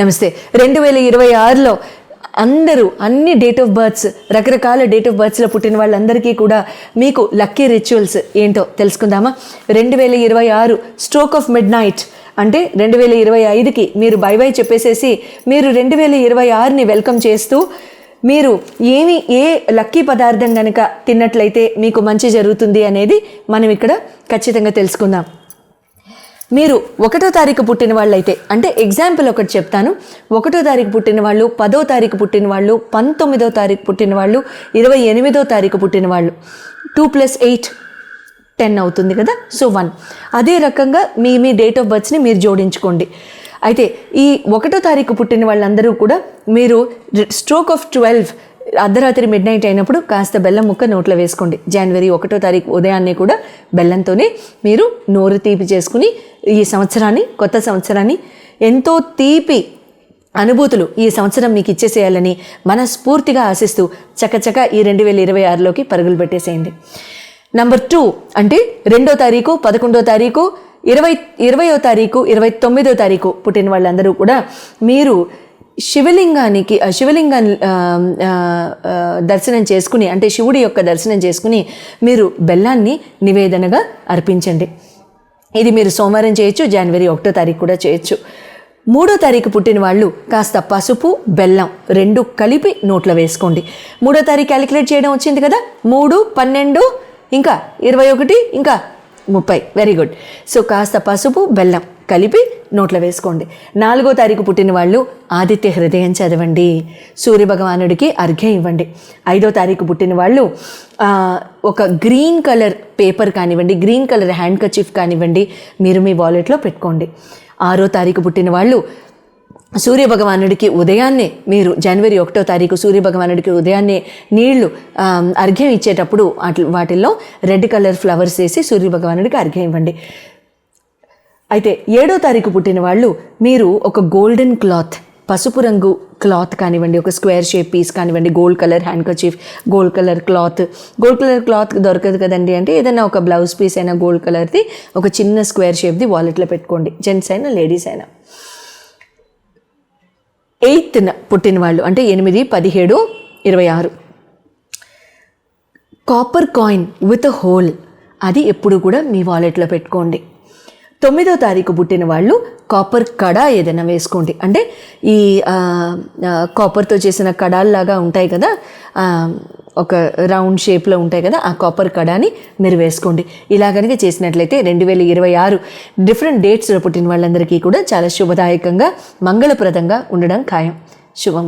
నమస్తే. రెండు వేల ఇరవై ఆరులో అందరూ అన్ని డేట్ ఆఫ్ బర్త్స్ రకరకాల డేట్ ఆఫ్ బర్త్స్లో పుట్టిన వాళ్ళందరికీ కూడా మీకు లక్కీ రిచువల్స్ ఏంటో తెలుసుకుందామా? రెండు వేల ఇరవై ఆరు స్ట్రోక్ ఆఫ్ మిడ్ నైట్ అంటే రెండు వేల ఇరవై ఐదుకి మీరు బై బై చెప్పేసేసి మీరు రెండు వేల ఇరవై ఆరుని వెల్కమ్ చేస్తూ మీరు ఏమి ఏ లక్కీ పదార్థం కనుక తిన్నట్లయితే మీకు మంచి జరుగుతుంది అనేది మనం ఇక్కడ ఖచ్చితంగా తెలుసుకుందాం. మీరు ఒకటో తారీఖు పుట్టిన వాళ్ళైతే అంటే ఎగ్జాంపుల్ ఒకటి చెప్తాను. ఒకటో తారీఖు పుట్టిన వాళ్ళు పదో తారీఖు పుట్టిన వాళ్ళు పంతొమ్మిదో తారీఖు పుట్టిన వాళ్ళు ఇరవై ఎనిమిదో తారీఖు పుట్టిన వాళ్ళు. టూ ప్లస్ ఎయిట్ టెన్ అవుతుంది కదా? సో వన్ అదే రకంగా మీ మీ డేట్ ఆఫ్ బర్త్స్ని మీరు జోడించుకోండి. అయితే ఈ ఒకటో తారీఖు పుట్టిన వాళ్ళందరూ కూడా మీరు స్ట్రోక్ ఆఫ్ ట్వెల్వ్ అర్ధరాత్రి మిడ్ నైట్ అయినప్పుడు కాస్త బెల్లం ముక్క నోట్లో వేసుకోండి. జనవరి ఒకటో తారీఖు ఉదయాన్నే కూడా బెల్లంతోనే మీరు నోరు తీపి చేసుకుని ఈ సంవత్సరాన్ని కొత్త సంవత్సరాన్ని ఎంతో తీపి అనుభూతులు ఈ సంవత్సరం మీకు ఇచ్చేసేయాలని మనస్ఫూర్తిగా ఆశిస్తూ చకచక ఈ రెండు వేల ఇరవై ఆరులోకి పరుగులు పెట్టేసేయండి. నంబర్ టూ అంటే రెండో తారీఖు పదకొండో తారీఖు ఇరవై ఇరవయో తారీఖు ఇరవై తొమ్మిదో తారీఖు పుట్టిన వాళ్ళందరూ కూడా మీరు శివలింగానికి శివలింగం దర్శనం చేసుకుని అంటే శివుడి యొక్క దర్శనం చేసుకుని మీరు బెల్లాన్ని నివేదనగా అర్పించండి. ఇది మీరు సోమవారం చేయొచ్చు జనవరి ఒకటో తారీఖు కూడా చేయొచ్చు. మూడో తారీఖు పుట్టిన వాళ్ళు కాస్త పసుపు బెల్లం రెండు కలిపి నోట్లో వేసుకోండి. మూడో తారీఖు క్యాలిక్యులేట్ చేయడం వచ్చింది కదా? మూడు పన్నెండు ఇంకా ఇరవై ఒకటి ఇంకా ముప్పై. వెరీ గుడ్ సో కాస్త పసుపు బెల్లం. కలిపి నోట్లో వేసుకోండి. నాలుగో తారీఖు పుట్టిన వాళ్ళు ఆదిత్య హృదయం చదవండి. సూర్య భగవానుడికి అర్ఘ్యం ఇవ్వండి. ఐదో తారీఖు పుట్టిన వాళ్ళు ఒక గ్రీన్ కలర్ పేపర్ కానివ్వండి గ్రీన్ కలర్ హ్యాండ్ కచీఫ్ కానివ్వండి మీరు మీ వాలెట్లో పెట్టుకోండి. ఆరో తారీఖు పుట్టిన వాళ్ళు సూర్య భగవానుడికి ఉదయాన్నే మీరు జనవరి ఒకటో తారీఖు సూర్య భగవానుడికి ఉదయాన్నే నీళ్ళు అర్ఘ్యం ఇచ్చేటప్పుడు వాటి వాటిల్లో రెడ్ కలర్ ఫ్లవర్స్ వేసి సూర్య భగవానుడికి అర్ఘ్యం ఇవ్వండి. అయితే ఏడో తారీఖు పుట్టిన వాళ్ళు మీరు ఒక గోల్డెన్ క్లాత్ పసుపు రంగు క్లాత్ కానివ్వండి ఒక స్క్వేర్ షేప్ పీస్ కానివ్వండి gold colour handkerchief gold colour cloth gold colour cloth దొరకదు కదండి అంటే ఏదైనా ఒక బ్లౌజ్ పీస్ అయినా గోల్డ్ కలర్ది ఒక చిన్న స్క్వేర్ షేప్ది వాలెట్లో పెట్టుకోండి జెంట్స్ అయినా లేడీస్ అయినా. ఎయిత్న పుట్టిన వాళ్ళు అంటే ఎనిమిది పదిహేడు ఇరవై ఆరు. కాపర్ కాయిన్ విత్ హోల్ అది ఎప్పుడు కూడా మీ వాలెట్లో పెట్టుకోండి. తొమ్మిదో తారీఖు పుట్టిన వాళ్ళు కాపర్ కడ ఏదైనా వేసుకోండి. అంటే ఈ కాపర్తో చేసిన కడాల్లాగా ఉంటాయి కదా ఒక రౌండ్ షేప్లో ఉంటాయి కదా ఆ కాపర్ కడాని మీరు వేసుకోండి. ఇలా కనుక చేసినట్లయితే రెండు వేల ఇరవై ఆరు డిఫరెంట్ డేట్స్లో పుట్టిన వాళ్ళందరికీ కూడా చాలా శుభదాయకంగా మంగళప్రదంగా ఉండడం ఖాయం. శుభం